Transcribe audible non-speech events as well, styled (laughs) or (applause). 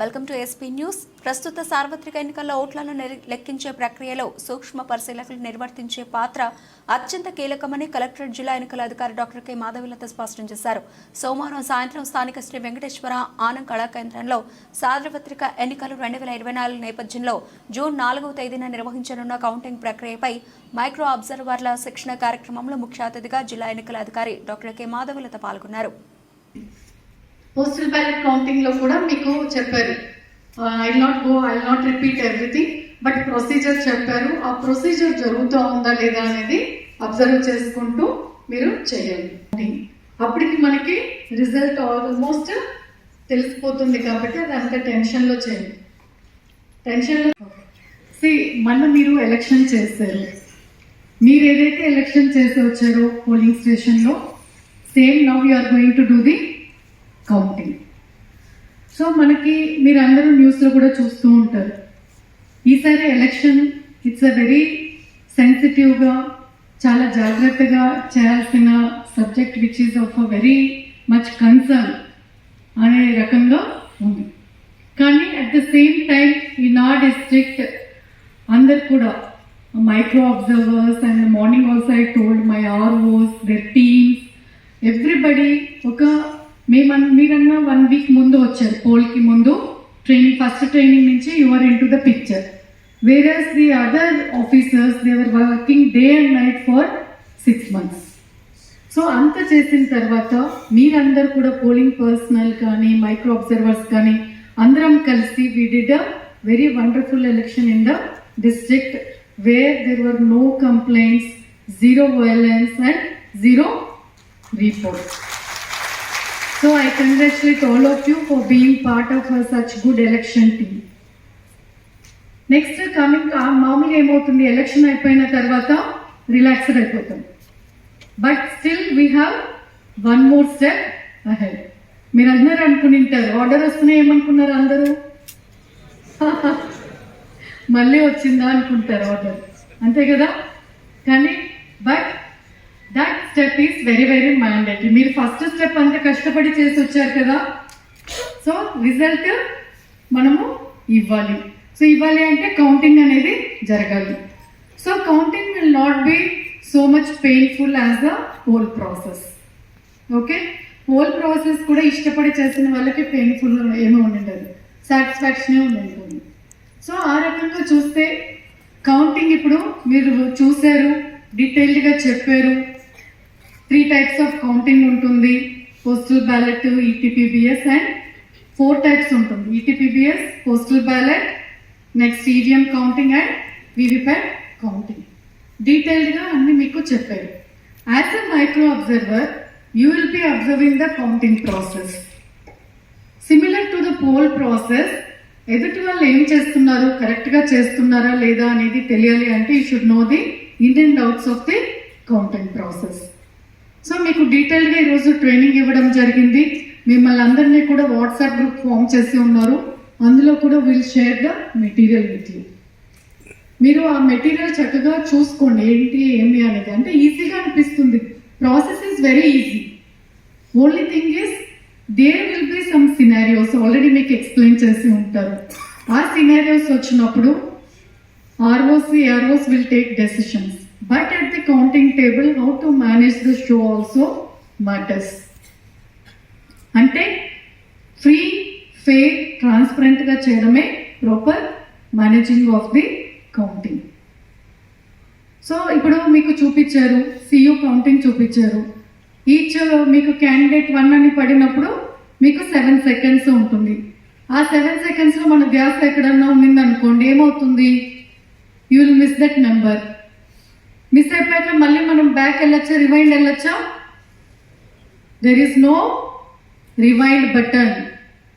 Welcome to SP news ప్రస్తుత సార్వత్రిక ఎన్నికల్లో ఓట్లను లెక్కించే ప్రక్రియలో సూక్ష్మ పరిశీలకులు నిర్వర్తించే పాత్ర అత్యంత కీలకమని కలెక్టర్ జిల్లా ఎన్నికల అధికారి డాక్టర్ కె. మాధవిలత స్పష్టం చేశారు. సోమవారం సాయంత్రం స్థానిక శ్రీ వెంకటేశ్వర ఆనంద్ కళా కేంద్రంలో సార్వత్రిక ఎన్నికలు రెండు వేల ఇరవై నాలుగు నేపథ్యంలో జూన్ నాలుగవ తేదీన నిర్వహించనున్న కౌంటింగ్ ప్రక్రియపై మైక్రో అబ్జర్వర్ల శిక్షణ కార్యక్రమంలో ముఖ్య అతిథిగా జిల్లా ఎన్నికల అధికారి డాక్టర్ కె. మాధవిలత పాల్గొన్నారు. పోస్టల్ బ్యాలెట్ కౌంటింగ్లో కూడా మీకు చెప్పారు. I not go I not repeat everything but procedure చెప్పారు. ఆ ప్రొసీజర్ జరుగుతూ ఉందా లేదా అనేది అబ్జర్వ్ చేసుకుంటూ మీరు చేయాలి. అప్పటికి మనకి రిజల్ట్ ఆల్మోస్ట్ తెలిసిపోతుంది కాబట్టి అది అంత టెన్షన్లో చేయండి. టెన్షన్లో సి మొన్న మీరు ఎలక్షన్ చేశారు. మీరు ఏదైతే ఎలక్షన్ చేసి వచ్చారో పోలింగ్ స్టేషన్లో same now you are going to do the counting so మనకి మీరు అందరూ న్యూస్లో కూడా చూస్తూ ఉంటారు. ఈసారి ఎలక్షన్ ఇట్స్ అ వెరీ సెన్సిటివ్గా చాలా జాగ్రత్తగా చేయాల్సిన subject which is of a very much concern అనే రకంగా ఉంది. కానీ అట్ ద సేమ్ టైం ఈ నా డిస్ట్రిక్ట్ అందరు కూడా micro observers and morning also I told my ROs their teams everybody ఒక మేము మీరన్నా వన్ వీక్ ముందు వచ్చారు పోల్కి ముందు ట్రైనింగ్ ఫస్ట్ ట్రైనింగ్ నుంచి your into the picture whereas the other officers they are working day and night for six months so అంత చేసిన తర్వాత మీరందరూ కూడా పోలింగ్ పర్సనల్ కానీ మైక్రో అబ్జర్వర్స్ కానీ అందరం కలిసి we did a very wonderful election in the district where there were no complaints zero violence and zero reports so I congratulate all of you for being part of such good election team next coming మామూలుగా ఏమవుతుంది? Election అయిపోయిన తర్వాత relaxed అయిపోతాం. But still we have one more step ahead మీరు అందరూ అనుకునింటారు. Order వస్తున్నాయి ఏమనుకున్నారు అందరూ? (laughs) మళ్ళీ వచ్చిందా అనుకుంటారు ఆర్డర్ అంతే కదా? కానీ but that step is very very mandatory మీరు ఫస్ట్ స్టెప్ అంత కష్టపడి చేసి వచ్చారు కదా? సో రిజల్ట్ మనము ఇవ్వాలి. సో ఇవ్వాలి అంటే కౌంటింగ్ అనేది జరగాలి. So counting will not be so much painful as the whole process okay whole process కూడా ఇష్టపడి చేసిన వాళ్ళకి పెయిన్ఫుల్ ఏమీ ఉండదు. సాటిస్ఫాక్షనే ఉంటుంది. సో ఆ రకంగా చూస్తే కౌంటింగ్ ఇప్పుడు మీరు చూశారు డీటెయిల్డ్గా చెప్పారు. త్రీ టైప్స్ ఆఫ్ కౌంటింగ్ ఉంటుంది. Postal ballot ETPBS and four types ఉంటుంది. ETPBS postal ballot next EVM counting and VVPAT counting. డీటెయిల్డ్గా అన్ని మీకు చెప్పారు. As a micro observer you will be observing the counting process similar to the poll process ఎదుటి వాళ్ళు ఏం చేస్తున్నారు? కరెక్ట్గా చేస్తున్నారా? లేదా అనేది తెలియాలి అంటే you should know the in and outs of the counting process so మీకు డీటెయిల్గా ఈరోజు ట్రైనింగ్ ఇవ్వడం జరిగింది. మిమ్మల్ని అందరినీ కూడా వాట్సాప్ గ్రూప్ ఫామ్ చేసి ఉన్నారు. అందులో కూడా will share the material with you మీరు ఆ మెటీరియల్ చక్కగా చూసుకోండి. ఏంటి ఏమి అనేది. అంటే ఈజీగా అనిపిస్తుంది. Process is very easy only thing is there will be some scenarios already మీకు ఎక్స్ప్లెయిన్ చేసి ఉంటారు. ఆ సినారియోస్ వచ్చినప్పుడు ROC ROs will take decisions but at the counting table how to manage the show also matters అంటే free fair ట్రాన్స్పరెంట్గా చేయడమే proper managing of the counting so ఇప్పుడు మీకు చూపించారు సియు కౌంటింగ్ చూపించారు. ఈచ్ uh, మీకు క్యాండిడేట్ వన్ అని పడినప్పుడు మీకు సెవెన్ సెకండ్స్ ఉంటుంది. ఆ సెవెన్ సెకండ్స్లో మన గ్యాస్ ఎక్కడన్నా ఉండింది అనుకోండి ఏమవుతుంది? You will miss that number miss అయిపోయాక మళ్ళీ మనం బ్యాక్ వెళ్ళొచ్చా? రివైండ్ వెళ్ళొచ్చా? There is no rewind button